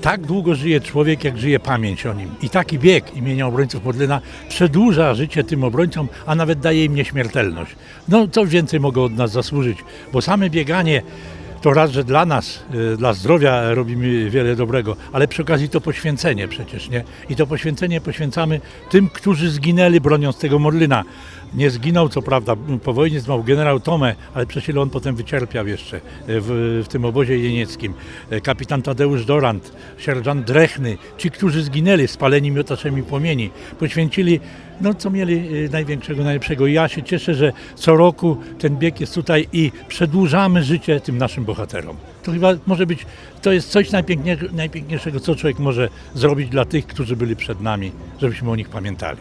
tak długo żyje człowiek, jak żyje pamięć o nim. I taki bieg imienia obrońców Modlina przedłuża życie tym obrońcom, a nawet daje im nieśmiertelność. No co więcej mogą od nas zasłużyć, bo same bieganie to raz, że dla nas, y, dla zdrowia robimy wiele dobrego, ale przy okazji to poświęcenie przecież, nie? I to poświęcenie poświęcamy tym, którzy zginęli broniąc tego Modlina. Nie zginął, co prawda, po wojnie zmarł generał Tomę, ale przecież on potem wycierpiał jeszcze y, w, w tym obozie jenieckim. Y, Kapitan Tadeusz Dorant, sierżant Drechny, ci, którzy zginęli spaleni miotaczami płomieni, poświęcili no, co mieli największego, najlepszego. I ja się cieszę, że co roku ten bieg jest tutaj i przedłużamy życie tym naszym bohaterom. To chyba może być, to jest coś najpiękniejszego, najpiękniejszego, co człowiek może zrobić dla tych, którzy byli przed nami, żebyśmy o nich pamiętali.